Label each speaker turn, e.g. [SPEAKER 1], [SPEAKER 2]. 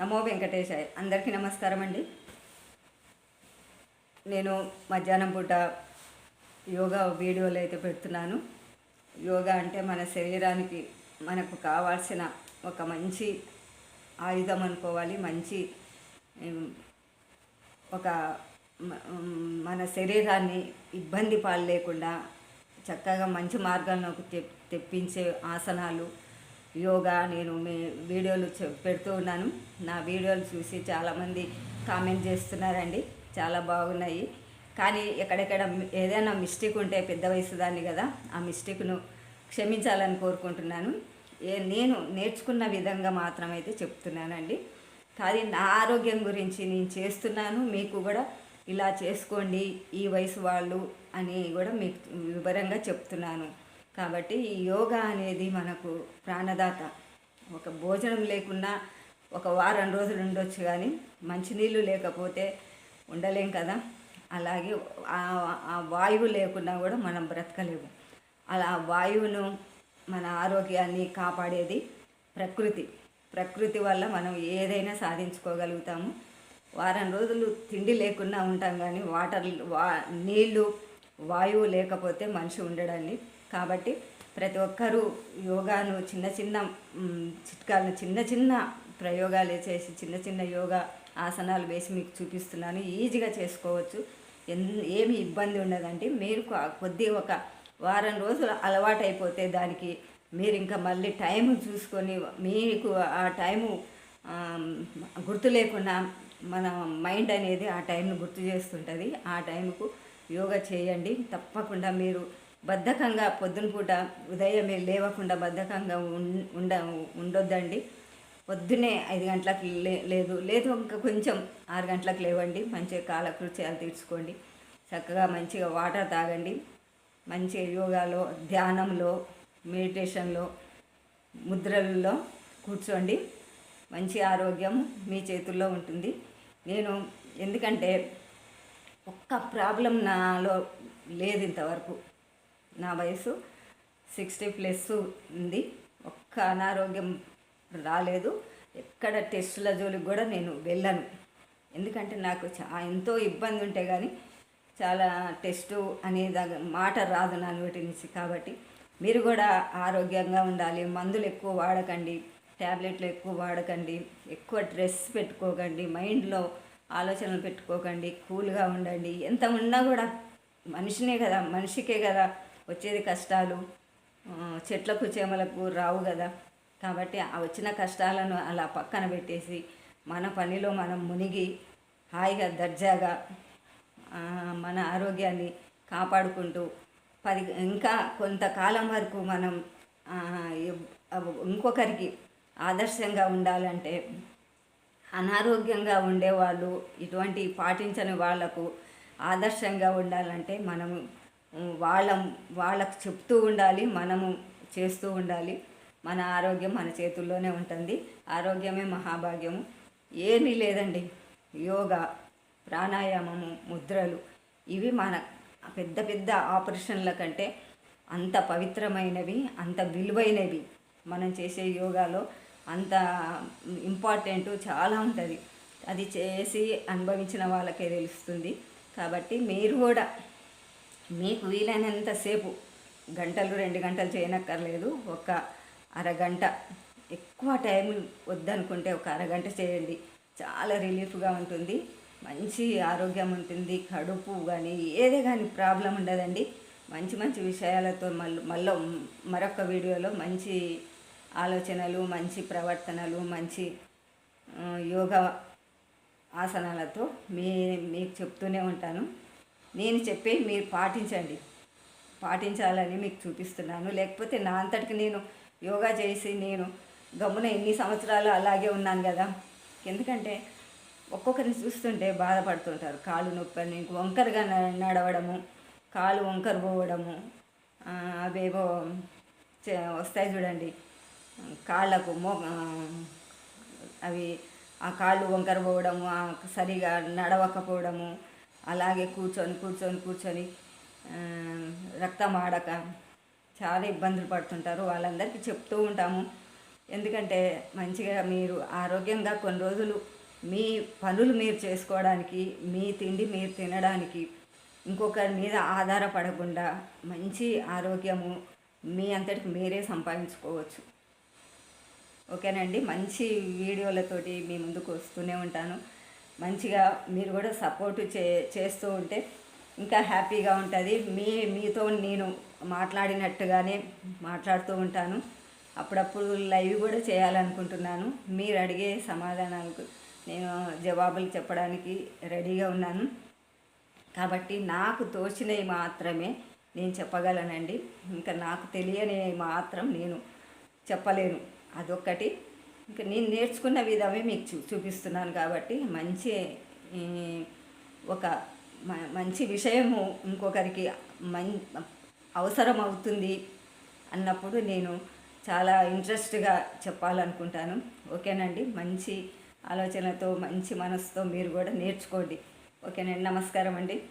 [SPEAKER 1] నమో వెంకటేశాయ. అందరికీ నమస్కారం అండి. నేను మధ్యాహ్నం పూట యోగా వీడియోలు అయితే పెడుతున్నాను. యోగా అంటే మన శరీరానికి మనకు కావాల్సిన ఒక మంచి ఆయుధం అనుకోవాలి. మంచి ఒక మన శరీరాన్ని ఇబ్బంది పాలు లేకుండా చక్కగా మంచి మార్గాల్లోకి తె- తెప్పించే ఆసనాలు యోగా నేను మీ వీడియోలు పెడుతూ ఉన్నాను. నా వీడియోలు చూసి చాలామంది కామెంట్ చేస్తున్నారండి. చాలా బాగున్నాయి. కానీ ఎక్కడెక్కడ ఏదైనా మిస్టేక్ ఉంటే పెద్ద వయసు దాన్ని కదా ఆ మిస్టేక్ను క్షమించాలని కోరుకుంటున్నాను. ఏ నేను నేర్చుకున్న విధంగా మాత్రమైతే చెప్తున్నానండి. కానీ నా ఆరోగ్యం గురించి నేను చేస్తున్నాను. మీకు కూడా ఇలా చేసుకోండి ఈ వయసు వాళ్ళు అని కూడా మీకు వివరంగా చెప్తున్నాను. కాబట్టి ఈ యోగా అనేది మనకు ప్రాణదాత. ఒక భోజనం లేకున్నా ఒక వారం రోజులు ఉండొచ్చు కానీ మంచినీళ్ళు లేకపోతే ఉండలేం కదా. అలాగే ఆ- వాయువు లేకున్నా కూడా మనం బ్రతకలేము. అలా వాయువును మన ఆరోగ్యాన్ని కాపాడేది ప్రకృతి. ప్రకృతి వల్ల మనం ఏదైనా సాధించుకోగలుగుతాము. వారం రోజులు తిండి లేకుండా ఉంటాం కానీ వాటర్ వా నీళ్ళు వాయువు లేకపోతే మనిషి ఉండడాన్ని కాబట్టి ప్రతి ఒక్కరూ యోగాను చిన్న చిన్న చిట్కాలను చిన్న చిన్న ప్రయోగాలు చేసి చిన్న చిన్న యోగా ఆసనాలు వేసి మీకు చూపిస్తున్నాను. ఈజీగా చేసుకోవచ్చు. ఎన్ ఏమి ఇబ్బంది ఉండదండి. మీరు కొద్ది ఒక వారం రోజులు అలవాటు అయిపోతే దానికి మీరు ఇంకా మళ్ళీ టైం చూసుకొని మీకు ఆ టైము గుర్తు లేకుండా మన మైండ్ అనేది ఆ టైంను గుర్తు చేస్తుంటుంది. ఆ టైంకు యోగా చేయండి. తప్పకుండా మీరు బద్ధకంగా పొద్దున పూట ఉదయమే లేవకుండా బద్ధకంగా ఉండ ఉండొద్దండి. పొద్దునే ఐదు గంటలకు లే లేదు లేదు ఇంకా కొంచెం ఆరు గంటలకు లేవండి. మంచిగా కాలకృత్యాలు తీర్చుకోండి. చక్కగా మంచిగా వాటర్ తాగండి. మంచిగా యోగాలో ధ్యానంలో మెడిటేషన్లో ముద్రలలో కూర్చోండి. మంచి ఆరోగ్యం మీ చేతుల్లో ఉంటుంది. నేను ఎందుకంటే ఒక్క ప్రాబ్లం నాలో లేదు ఇంతవరకు. నా వయసు సిక్స్టీ ప్లస్ ఉంది. ఒక్క అనారోగ్యం రాలేదు. ఎక్కడ టెస్టుల జోలికి కూడా నేను వెళ్ళను. ఎందుకంటే నాకు చా ఎంతో ఇబ్బంది ఉంటే కానీ చాలా టెస్టు అనే దగ్గ- మాట రాదు నా నోటి నుంచి కాబట్టి మీరు కూడా ఆరోగ్యంగా ఉండాలి. మందులు ఎక్కువ వాడకండి. ట్యాబ్లెట్లు ఎక్కువ వాడకండి. ఎక్కువ డ్రెస్ పెట్టుకోకండి. మైండ్లో ఆలోచనలు పెట్టుకోకండి. కూల్గా ఉండండి. ఎంత ఉన్నా కూడా మనిషినే కదా మనిషికే కదా. వచ్చేది కష్టాలు. చెట్లకు చేమలకు రావు కదా. కాబట్టి ఆ వచ్చిన కష్టాలను అలా పక్కన పెట్టేసి మన పనిలో మనం మునిగి హాయిగా దర్జాగా మన ఆరోగ్యాన్ని కాపాడుకుంటూ పది ఇంకా కొంతకాలం వరకు మనం ఇంకొకరికి ఆదర్శంగా ఉండాలంటే అనారోగ్యంగా ఉండేవాళ్ళు ఇటువంటి పాటించని వాళ్ళకు ఆదర్శంగా ఉండాలంటే మనము వాళ్ళ వాళ్ళకు చెప్తూ ఉండాలి మనము చేస్తూ ఉండాలి. మన ఆరోగ్యం మన చేతుల్లోనే ఉంటుంది. ఆరోగ్యమే మహాభాగ్యము. ఏమీ లేదండి. యోగా ప్రాణాయామము ముద్రలు ఇవి మన పెద్ద పెద్ద ఆపరేషన్ల కంటే అంత పవిత్రమైనవి అంత విలువైనవి. మనం చేసే యోగాలో అంత ఇంపార్టెంట్ చాలా ఉంటుంది. అది చేసి అనుభవించిన వాళ్ళకే తెలుస్తుంది. కాబట్టి మీరు కూడా మీకు వీలైనంతసేపు గంటలు రెండు గంటలు చేయనక్కర్లేదు. ఒక అరగంట ఎక్కువ టైం వద్దనుకుంటే ఒక అరగంట చేయండి. చాలా రిలీఫ్గా ఉంటుంది. మంచి ఆరోగ్యం ఉంటుంది. కడుపు కానీ ఏదే కానీ ప్రాబ్లం ఉండదండి. మంచి మంచి విషయాలతో మళ్ళీ మళ్ళీ మరొక వీడియోలో మంచి ఆలోచనలు మంచి ప్రవర్తనలు మంచి యోగా ఆసనాలతో మీ మీకు చెప్తూనే ఉంటాను. నేను చెప్పే మీరు పాటించండి. పాటించాలని మీకు చూపిస్తున్నాను. లేకపోతే నా అంతటికి నేను యోగా చేసి నేను గమ్మున ఎన్ని సంవత్సరాలు అలాగే ఉన్నాను కదా. ఎందుకంటే ఒక్కొక్కరిని చూస్తుంటే బాధపడుతుంటారు. కాలు నొప్పి వంకరగా నడవడము కాలు వంకర పోవడము అవేవో చే- వస్తాయి చూడండి. కాళ్ళకు మో అవి ఆ కాళ్ళు వంకర పోవడము సరిగా నడవకపోవడము అలాగే కూర్చొని కూర్చొని కూర్చొని రక్తం ఆడక చాలా ఇబ్బందులు పడుతుంటారు. వాళ్ళందరికీ చెప్తూ ఉంటాము. ఎందుకంటే మంచిగా మీరు ఆరోగ్యంగా కొన్ని రోజులు మీ పనులు మీరు చేసుకోవడానికి మీ తిండి మీరు తినడానికి ఇంకొకరి మీద ఆధారపడకుండా మంచి ఆరోగ్యము మీ అంతటికి మీరే సంపాదించుకోవచ్చు. ఓకేనండి? మంచి వీడియోలతోటి మీ ముందుకు వస్తూనే ఉంటాను. మంచిగా మీరు కూడా సపోర్ట్ చే చేస్తూ ఉంటే ఇంకా హ్యాపీగా ఉంటుంది. మీ మీతో నేను మాట్లాడినట్టుగానే మాట్లాడుతూ ఉంటాను. అప్పుడప్పుడు లైవ్ కూడా చేయాలనుకుంటున్నాను. మీరు అడిగే సమాధానాలకు నేను జవాబులు చెప్పడానికి రెడీగా ఉన్నాను. కాబట్టి నాకు తోచినవి మాత్రమే నేను చెప్పగలనండి. ఇంకా నాకు తెలియనివి మాత్రం నేను చెప్పలేను. అదొక్కటి. ఇంకా నేను నేర్చుకున్న విధమే మీకు చూ చూపిస్తున్నాను కాబట్టి మంచి ఒక మ- మంచి విషయము ఇంకొకరికి మం అవసరం అవుతుంది అన్నప్పుడు నేను చాలా ఇంట్రెస్ట్గా చెప్పాలనుకుంటాను. ఓకేనండి? మంచి ఆలోచనతో మంచి మనసుతో మీరు కూడా నేర్చుకోండి. ఓకేనండి? నమస్కారం అండి